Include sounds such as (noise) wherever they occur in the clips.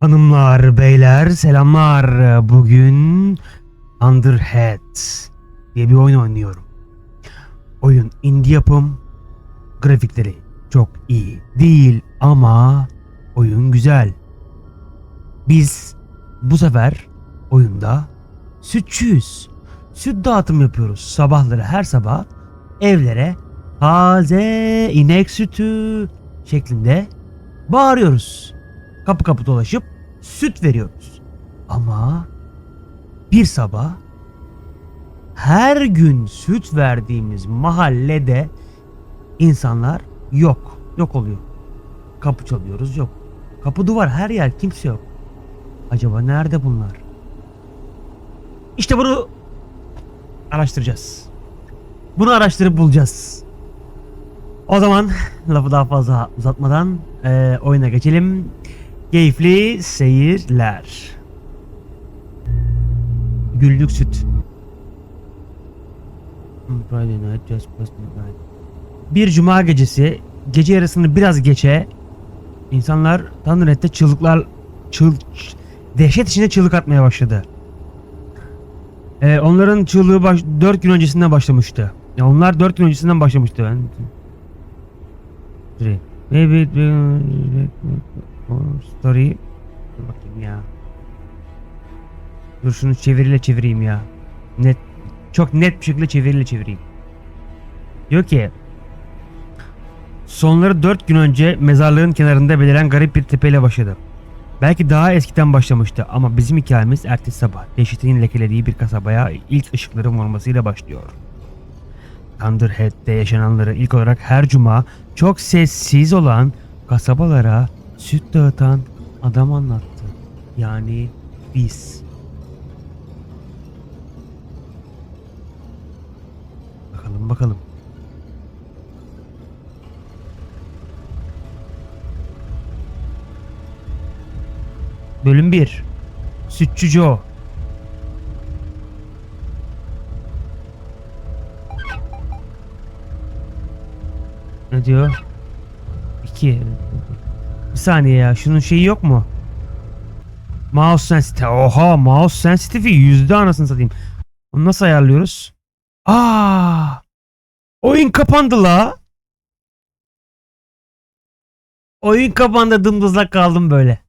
Hanımlar, beyler selamlar. Bugün Underhead diye bir oyun oynuyorum. Oyun indie yapım. Grafikleri çok iyi değil ama oyun güzel. Biz bu sefer oyunda sütçüyüz. Süt dağıtım yapıyoruz. Sabahları her sabah evlere taze inek sütü şeklinde bağırıyoruz. Kapı kapı dolaşıp süt veriyoruz. Ama bir sabah her gün süt verdiğimiz mahallede insanlar yok. Yok oluyor. Kapı çalıyoruz yok. Kapı duvar her yer kimse yok. Acaba nerede bunlar? İşte bunu araştıracağız. Bunu araştırıp bulacağız. O zaman (laughs) lafı daha fazla uzatmadan eee, oyuna geçelim. Keyifli seyirler. Günlük süt. Bir cuma gecesi gece yarısını biraz geçe insanlar Tanrınet'te çığlıklar çığ, dehşet içinde çığlık atmaya başladı. Ee, onların çığlığı baş, 4 gün öncesinden başlamıştı. Ya onlar 4 gün öncesinden başlamıştı. Ben. Maybe story. Dur bakayım ya. Dur şunu çeviriyle çevireyim ya. Net çok net bir şekilde çeviriyle çevireyim. Diyor ki Sonları 4 gün önce mezarlığın kenarında beliren garip bir tepeyle başladı. Belki daha eskiden başlamıştı ama bizim hikayemiz ertesi sabah dehşetin lekelediği bir kasabaya ilk ışıkların vurmasıyla başlıyor. Thunderhead'de yaşananları ilk olarak her cuma çok sessiz olan kasabalara süt dağıtan adam anlattı. Yani biz. Bakalım bakalım. Bölüm 1 Sütçü Joe Ne diyor? 2 Bir saniye ya şunun şeyi yok mu? Mouse sensitive. Oha mouse sensitive'i yüzde anasını satayım. Onu nasıl ayarlıyoruz? Aa! Oyun kapandı la. Oyun kapandı dımdızlak kaldım böyle.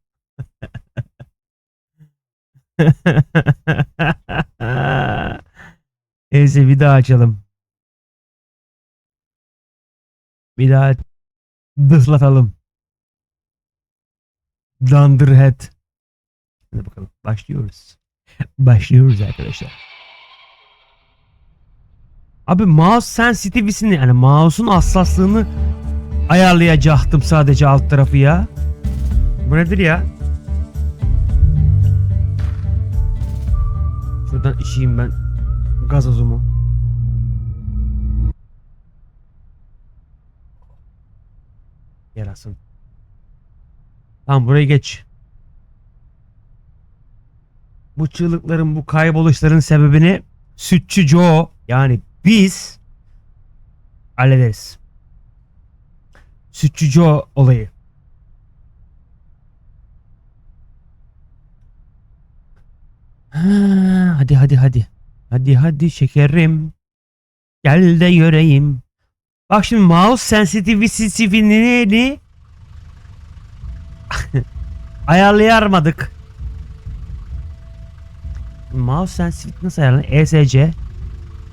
(laughs) Neyse bir daha açalım. Bir daha dıslatalım. Thunderhead. Hadi bakalım başlıyoruz. Başlıyoruz arkadaşlar. Abi mouse sensitivity'sini yani mouse'un hassaslığını ayarlayacaktım sadece alt tarafı ya. Bu nedir ya? Şuradan işeyim ben gazozumu. Yarasın. Tamam buraya geç. Bu çığlıkların, bu kayboluşların sebebini Sütçü Joe yani biz hallederiz. Sütçü Joe olayı. Ha, hadi hadi hadi. Hadi hadi şekerim. Gel de göreyim. Bak şimdi mouse sensitivity'ni ayarlayamadık. Mouse sensitivity nasıl ayarlanır? ESC.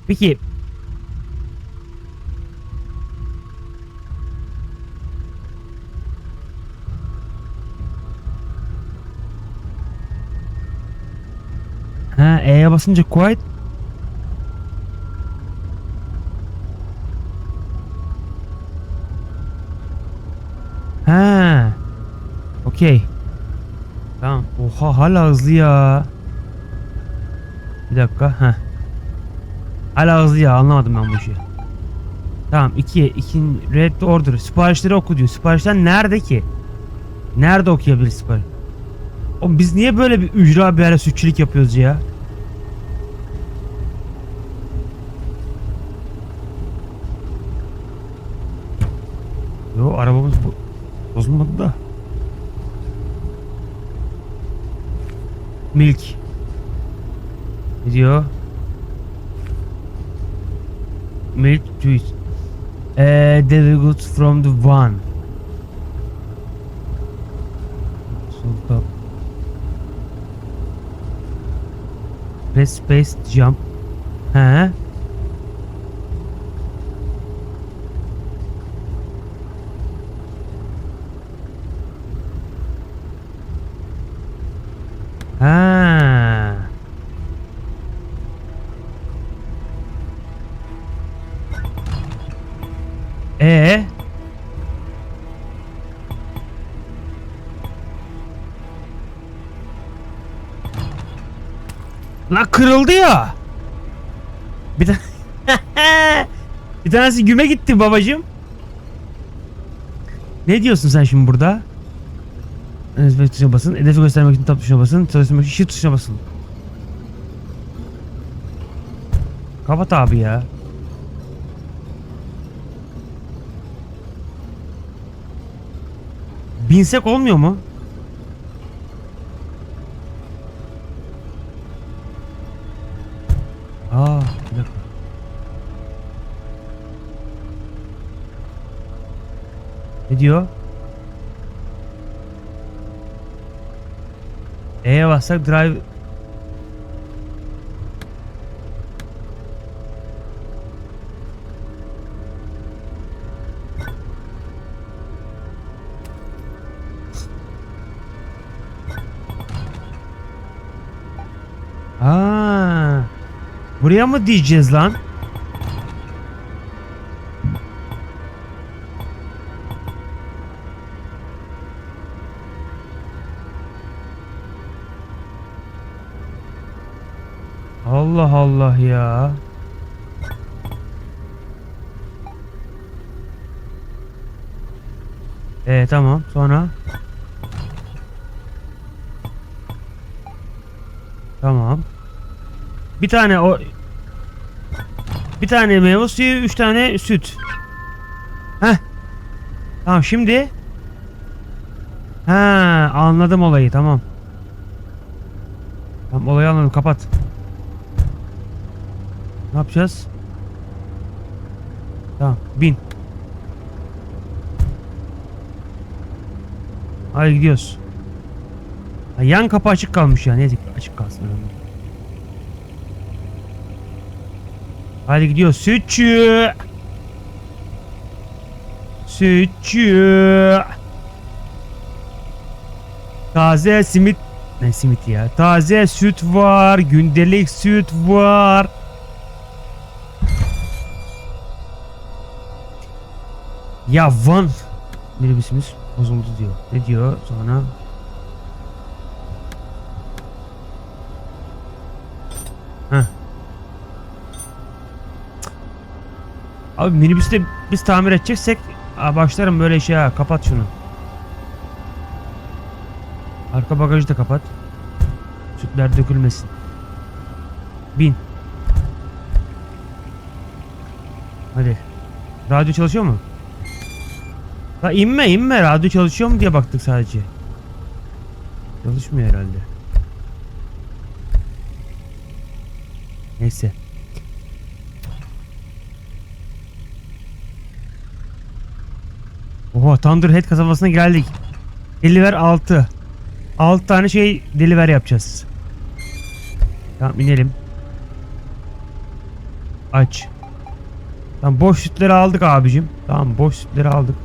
Peki Ha E'ye basınca quiet Okey. Tamam. Oha hala hızlı ya. Bir dakika. Ha. Hala hızlı ya. Anlamadım ben bu işi. Tamam. 2. 2. Red order. Siparişleri oku diyor. Siparişler nerede ki? Nerede okuyabilir sipariş? Oğlum biz niye böyle bir ücra bir ara sütçülük yapıyoruz ya? Yo arabamız bu bozulmadı da. Milk. Ne diyor? Milk juice. Eee deli goods from the one. Sultan. Press space jump. He. Lan kırıldı ya. Bir tane (laughs) Bir tanesi güme gitti babacığım. Ne diyorsun sen şimdi burada? Hedefe tuşuna basın. Hedefi göstermek için tab tuşuna basın. Çalıştırmak için shift tuşuna basın. Kapat abi ya. Binsek olmuyor mu? Ne diyor? E'ye bassak drive buraya mı diyeceğiz lan? Allah ya. Ee tamam sonra Tamam. Bir tane o bir tane meyve suyu, üç tane süt. Heh. Tamam şimdi. Ha anladım olayı tamam. Tamam olayı anladım kapat. Ne yapacağız? Tamam bin. Hadi gidiyoruz. Ha, yan kapı açık kalmış ya. Neyse açık kalsın. Hadi gidiyoruz. Sütçü. Sütçü. Taze simit. Ne simit ya? Taze süt var. Gündelik süt var. Ya minibüsümüz bozuldu diyor. Ne diyor sonra? Heh. Abi minibüsü de biz tamir edeceksek başlarım böyle şey ha kapat şunu. Arka bagajı da kapat. Sütler dökülmesin. Bin. Hadi. Radyo çalışıyor mu? La inme inme radyo çalışıyor mu diye baktık sadece. Çalışmıyor herhalde. Neyse. Oha Thunderhead kasabasına geldik. Deliver 6. 6 tane şey deliver yapacağız. Tamam inelim. Aç. Tamam boş sütleri aldık abicim. Tamam boş sütleri aldık.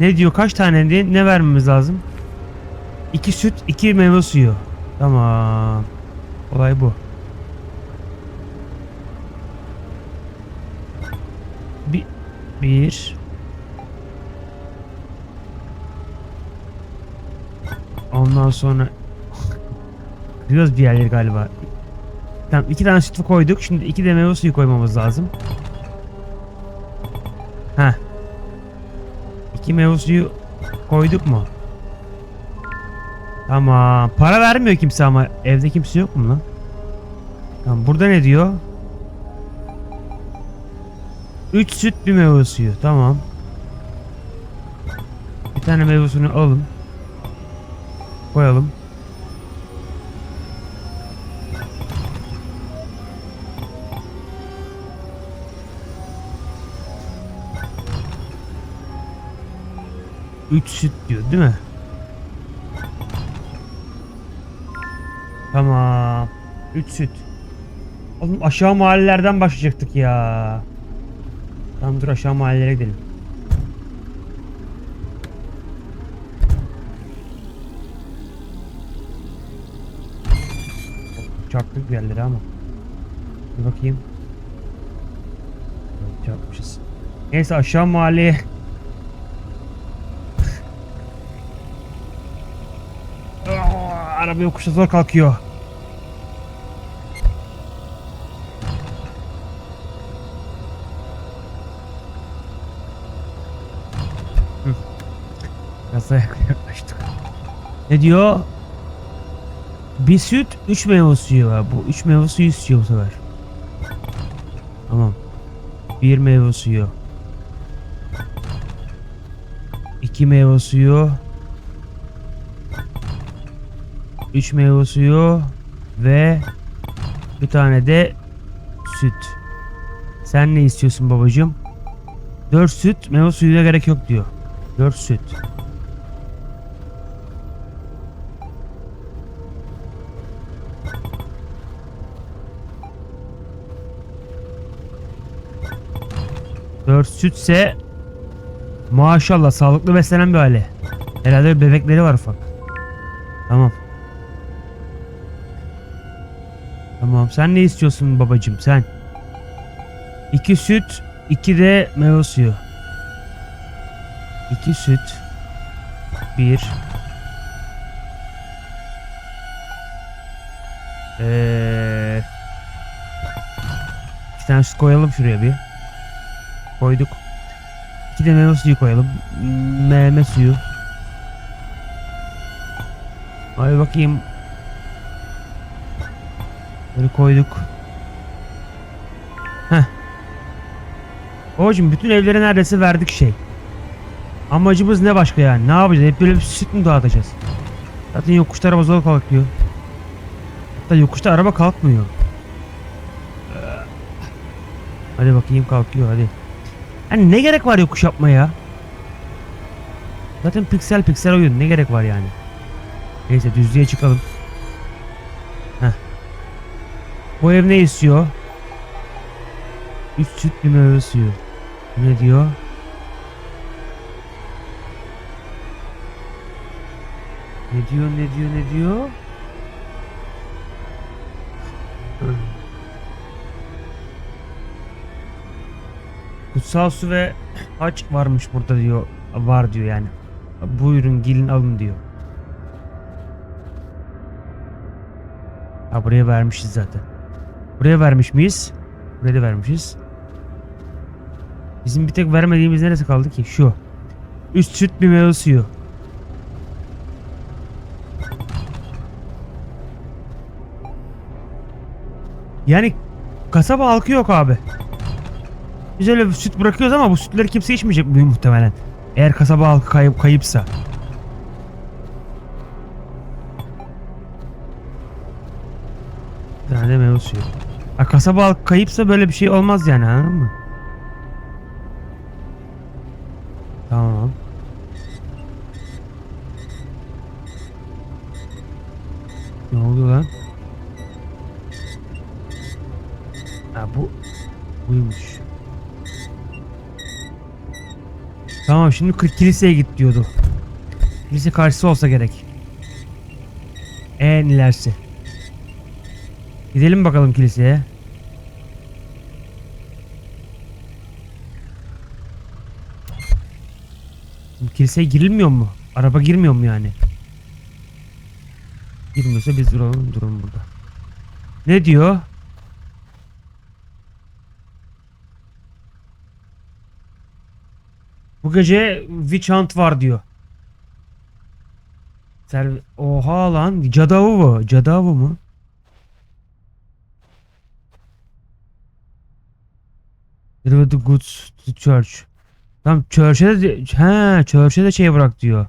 Ne diyor kaç tane diye ne vermemiz lazım? 2 süt 2 meyve suyu. Tamam. Olay bu. Bir, bir. Ondan sonra (laughs) Kırıyoruz bir yerleri galiba. Tamam iki tane sütü koyduk. Şimdi iki de meyve suyu koymamız lazım. Ha. İki meyve suyu koyduk mu? Tamam. Para vermiyor kimse ama evde kimse yok mu lan? Tamam burada ne diyor? 3 süt bir meyve suyu. Tamam. Bir tane meyve suyunu alalım. Koyalım. 3 süt diyor değil mi? Tamam. 3 süt. Oğlum aşağı mahallelerden başlayacaktık ya. Tamam dur aşağı mahallelere gidelim. Çarptık bir yerlere ama. Bir bakayım. Çarpmışız. Neyse aşağı mahalleye Araba yokuşta zor kalkıyor. Biraz yaklaştık. Ne diyor? Bir süt, üç meyve suyu var. Bu üç meyve suyu istiyor bu sefer. Tamam. Bir meyve suyu. İki meyve suyu. 3 meyve suyu ve bir tane de süt. Sen ne istiyorsun babacığım? 4 süt, meyve suyuna gerek yok diyor. 4 süt. Dört sütse maşallah sağlıklı beslenen bir aile. Herhalde bebekleri var ufak. Tamam. Tamam sen ne istiyorsun babacım sen? İki süt, iki de meyve suyu. İki süt. Bir. Ee, iki tane süt koyalım şuraya bir. Koyduk. İki de meyve suyu koyalım. Meyve suyu. Ay bakayım Böyle koyduk. Heh. Babacım bütün evlere neredeyse verdik şey. Amacımız ne başka yani? Ne yapacağız? Hep böyle bir süt mü dağıtacağız? Zaten yokuşta araba zor kalkıyor. Hatta yokuşta araba kalkmıyor. Hadi bakayım kalkıyor hadi. Yani ne gerek var yokuş yapmaya? Zaten piksel piksel oyun ne gerek var yani? Neyse düzlüğe çıkalım. Bu ev ne istiyor? 3 süt bir meyve suyu. Ne diyor? Ne diyor ne diyor ne diyor? (clears throat) Kutsal su ve haç varmış burada diyor. Var diyor yani. Buyurun gelin alın diyor. Ha buraya vermişiz zaten. Buraya vermiş miyiz? Buraya da vermişiz. Bizim bir tek vermediğimiz neresi kaldı ki? Şu. Üst süt bir meyve suyu. Yani kasaba halkı yok abi. Biz öyle süt bırakıyoruz ama bu sütleri kimse içmeyecek bu muhtemelen. Eğer kasaba halkı kayıp kayıpsa. Kasaba kayıpsa böyle bir şey olmaz yani anladın mı? Tamam. Ne oldu lan? Ha bu buymuş. Tamam şimdi kiliseye git diyordu. Kilise karşısı olsa gerek. En ilerisi. Gidelim bakalım kiliseye. Kiliseye girilmiyor mu? Araba girmiyor mu yani? Girmiyorsa biz duralım duralım burada. Ne diyor? Bu gece witch hunt var diyor. Serv Oha lan cadavu bu. Cadavu mu? Deliver the goods to church. Tamam church'e de he church'e de şey bırak diyor.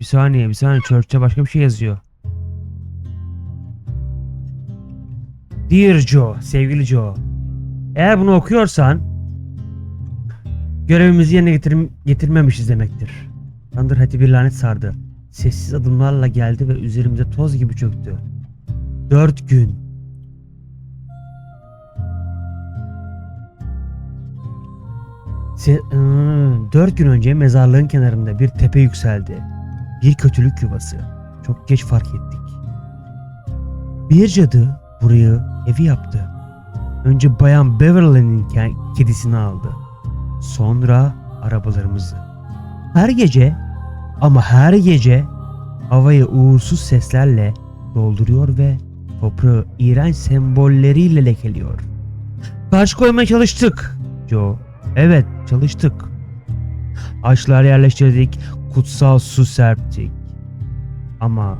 Bir saniye bir saniye church'te başka bir şey yazıyor. Dear Joe, sevgili Joe. Eğer bunu okuyorsan Görevimizi yerine getir- getirmemişiz demektir. Thunderhead'i bir lanet sardı. Sessiz adımlarla geldi ve üzerimize toz gibi çöktü. Dört gün. Dört gün önce mezarlığın kenarında bir tepe yükseldi. Bir kötülük yuvası. Çok geç fark ettik. Bir cadı burayı evi yaptı. Önce Bayan Beverly'nin ke- kedisini aldı. Sonra arabalarımızı. Her gece ama her gece havayı uğursuz seslerle dolduruyor ve toprağı iğrenç sembolleriyle lekeliyor. Karşı koymaya çalıştık Joe. Evet çalıştık. Ağaçlar yerleştirdik, kutsal su serptik. Ama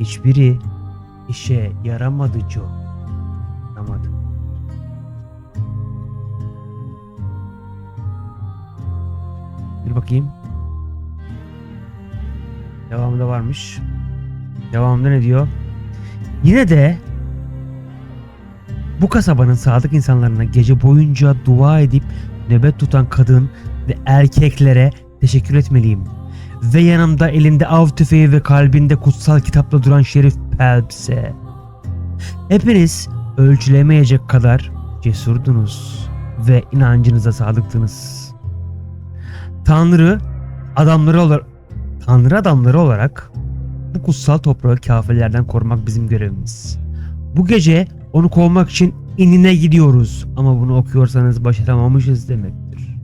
hiçbiri işe yaramadı Joe. Yaramadı. Bir bakayım. Devamında varmış. Devamında ne diyor? Yine de bu kasabanın sadık insanlarına gece boyunca dua edip nöbet tutan kadın ve erkeklere teşekkür etmeliyim. Ve yanımda elinde av tüfeği ve kalbinde kutsal kitapla duran Şerif Phelps'e. Hepiniz ölçülemeyecek kadar cesurdunuz ve inancınıza sadıktınız. Tanrı adamları olarak Tanrı adamları olarak bu kutsal toprağı kafirlerden korumak bizim görevimiz. Bu gece onu kovmak için inine gidiyoruz ama bunu okuyorsanız başaramamışız demektir.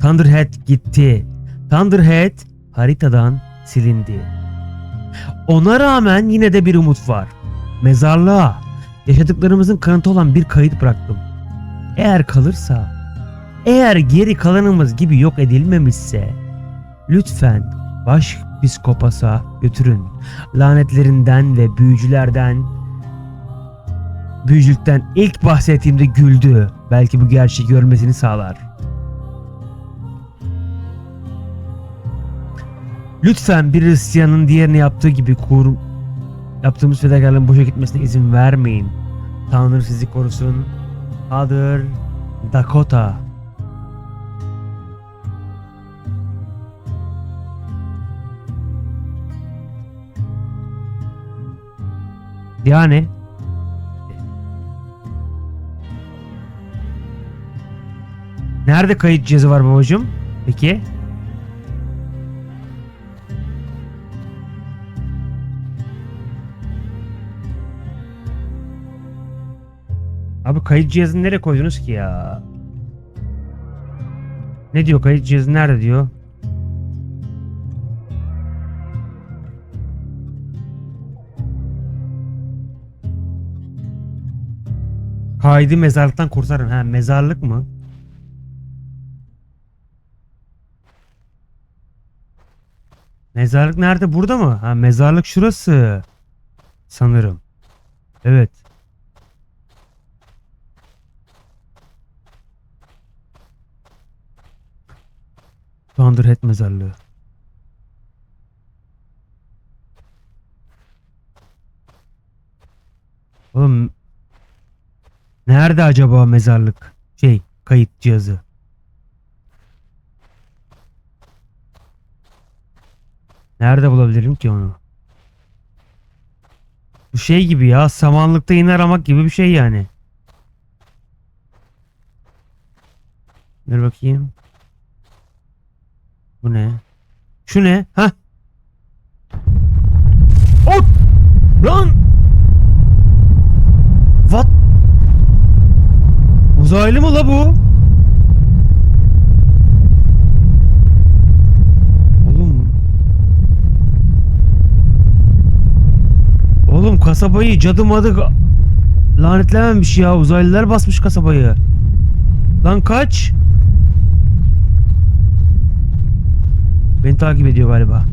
Thunderhead gitti. Thunderhead haritadan silindi. Ona rağmen yine de bir umut var. Mezarlığa yaşadıklarımızın kanıtı olan bir kayıt bıraktım. Eğer kalırsa, eğer geri kalanımız gibi yok edilmemişse, lütfen baş psikopasa götürün. Lanetlerinden ve büyücülerden Büyücülükten ilk bahsettiğimde güldü. Belki bu gerçeği görmesini sağlar. Lütfen bir Hristiyanın diğerini yaptığı gibi kur yaptığımız fedakarlığın boşa gitmesine izin vermeyin. Tanrı sizi korusun. Adır Dakota. Yani Nerede kayıt cihazı var babacığım? Peki. Abi kayıt cihazını nereye koydunuz ki ya? Ne diyor kayıt cihazı nerede diyor? Kaydı mezarlıktan kurtarın. Ha mezarlık mı? Mezarlık nerede? Burada mı? Ha mezarlık şurası. Sanırım. Evet. Thunderhead mezarlığı. Oğlum nerede acaba mezarlık? Şey, kayıt cihazı. Nerede bulabilirim ki onu? Bu şey gibi ya samanlıkta iğne aramak gibi bir şey yani. Dur bakayım. Bu ne? Şu ne? Ha? Ot! Lan! What? Uzaylı mı la bu? Oğlum Oğlum kasabayı cadı madı lanetlememiş ya. Uzaylılar basmış kasabayı. Lan kaç? Beni takip ediyor galiba.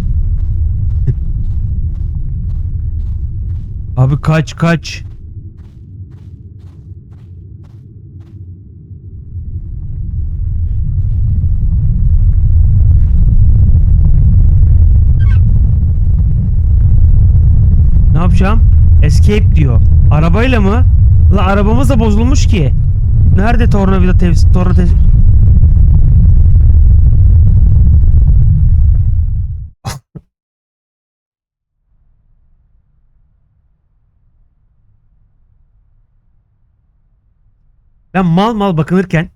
(laughs) Abi kaç kaç. Ne yapacağım? Escape diyor. Arabayla mı? La arabamız da bozulmuş ki. Nerede tornavida tevsi? Torna tevsi? (laughs) ben mal mal bakınırken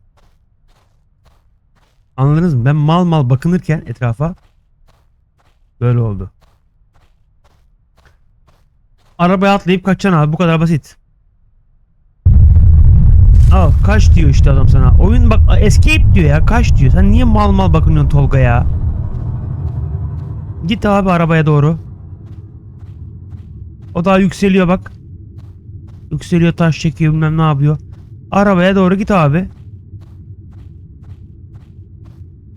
Anladınız mı? Ben mal mal bakınırken etrafa böyle oldu. Arabaya atlayıp kaçacaksın abi bu kadar basit. Al kaç diyor işte adam sana. Oyun bak escape diyor ya kaç diyor. Sen niye mal mal bakınıyorsun Tolga ya? Git abi arabaya doğru. O daha yükseliyor bak. Yükseliyor taş çekiyor bilmem ne yapıyor. Arabaya doğru git abi.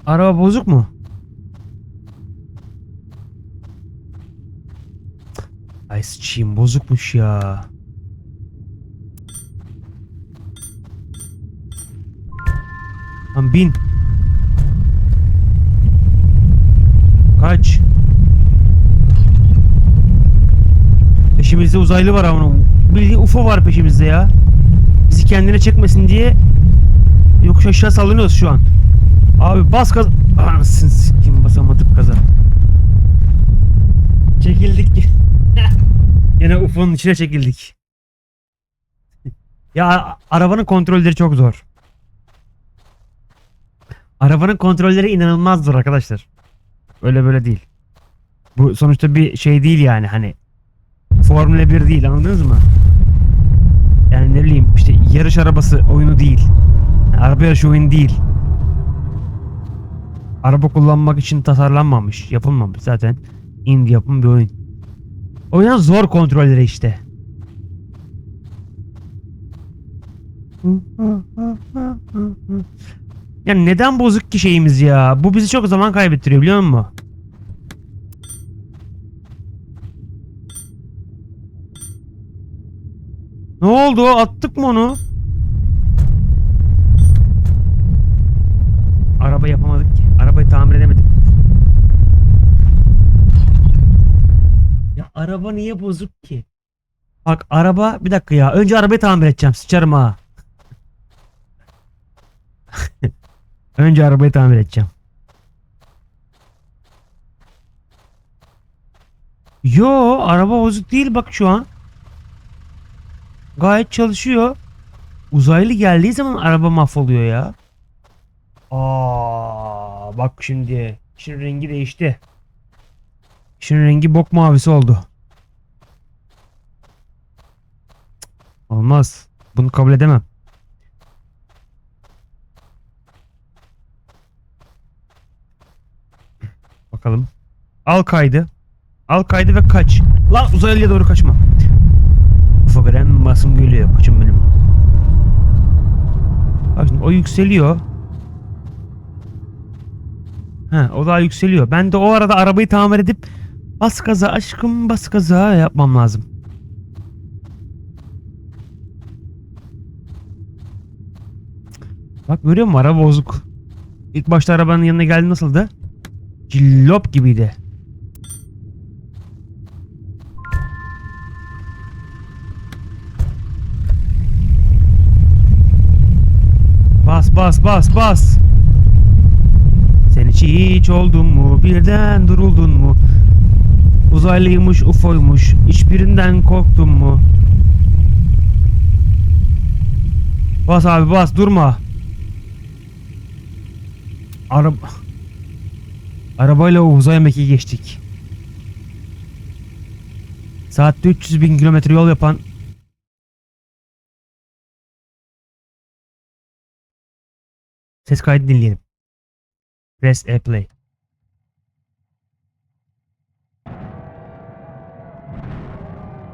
Araba bozuk mu? Sıçayım bozukmuş ya. Lan bin. Kaç. Peşimizde uzaylı var ama bildiğin UFO var peşimizde ya. Bizi kendine çekmesin diye yokuş aşağı sallanıyoruz şu an. Abi bas gaz... Anasını sikeyim basamadık gaza. Çekildik. Yine UFO'nun içine çekildik. ya arabanın kontrolleri çok zor. Arabanın kontrolleri inanılmaz zor arkadaşlar. Öyle böyle değil. Bu sonuçta bir şey değil yani hani Formula 1 değil anladınız mı? Yani ne bileyim işte yarış arabası oyunu değil. Yani araba yarışı oyunu değil. Araba kullanmak için tasarlanmamış, yapılmamış zaten. Indie yapım bir oyun. O yüzden zor kontrolleri işte. Ya neden bozuk ki şeyimiz ya? Bu bizi çok zaman kaybettiriyor biliyor musun? Ne oldu? Attık mı onu? Araba yapamadık ki. Arabayı tamir edemedik. Ya araba niye bozuk ki? Bak araba bir dakika ya. Önce arabayı tamir edeceğim. Sıçarım ha. (laughs) Önce arabayı tamir edeceğim. Yo araba bozuk değil bak şu an. Gayet çalışıyor. Uzaylı geldiği zaman araba mahvoluyor ya. Aa bak şimdi. İşin rengi değişti. İşin rengi bok mavisi oldu. Olmaz. Bunu kabul edemem. Bakalım. Al kaydı. Al kaydı ve kaç. Lan uzaylıya doğru kaçma. Ufa veren basım geliyor. Kaçın benim. Bak şimdi o yükseliyor. He, o daha yükseliyor. Ben de o arada arabayı tamir edip bas gaza aşkım bas gaza yapmam lazım. Bak görüyor musun araba bozuk. İlk başta arabanın yanına geldi nasıldı? Cillop gibiydi. Bas bas bas bas. Sen hiç hiç oldun mu? Birden duruldun mu? Uzaylıymış, ufoymuş. Hiçbirinden korktun mu? Bas abi bas durma. Araba... Arabayla uzay mekiği geçtik. Saatte 300 bin kilometre yol yapan Ses kaydı dinleyelim. Press A play.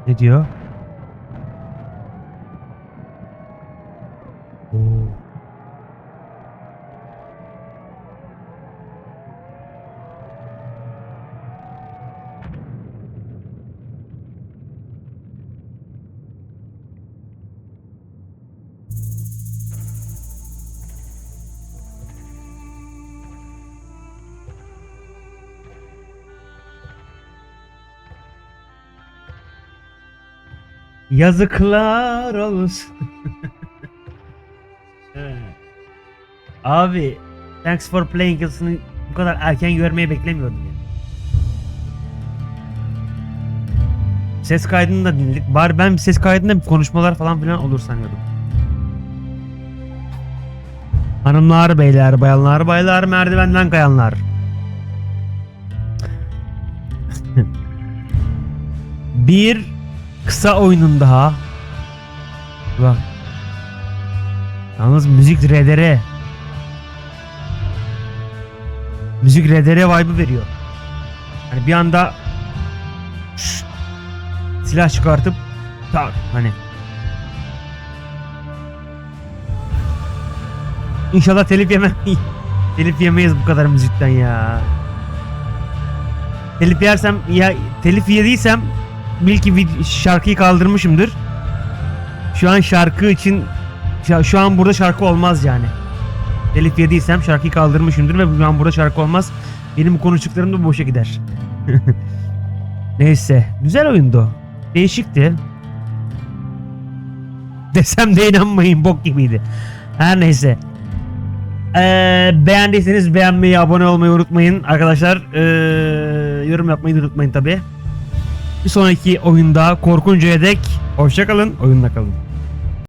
Ne diyor? Yazıklar olsun. (laughs) Abi, thanks for playing yazısını bu kadar erken görmeyi beklemiyordum ya. Ses kaydını da dinledik. Bari ben ses kaydında konuşmalar falan filan olur sanıyordum. Hanımlar, beyler, bayanlar, baylar, merdivenden kayanlar. (laughs) bir kısa oyunun daha. Bak. Yalnız müzik RDR. Müzik RDR vibe'ı veriyor. Hani bir anda şşt, silah çıkartıp tak hani İnşallah telif yemem. (laughs) telif yemeyiz bu kadar müzikten ya. Telif yersem ya telif yediysem bil ki vid- şarkıyı kaldırmışımdır. Şu an şarkı için şu- an burada şarkı olmaz yani. Telif yediysem şarkıyı kaldırmışımdır ve şu an burada şarkı olmaz. Benim konuştuklarım da boşa gider. (laughs) Neyse. Güzel oyundu. Değişikti. (laughs) Desem de inanmayın bok gibiydi. Her neyse. Ee, beğendiyseniz beğenmeyi, abone olmayı unutmayın. Arkadaşlar ee, yorum yapmayı unutmayın tabi. Bir sonraki oyunda korkuncuya dek hoşçakalın, oyunla kalın.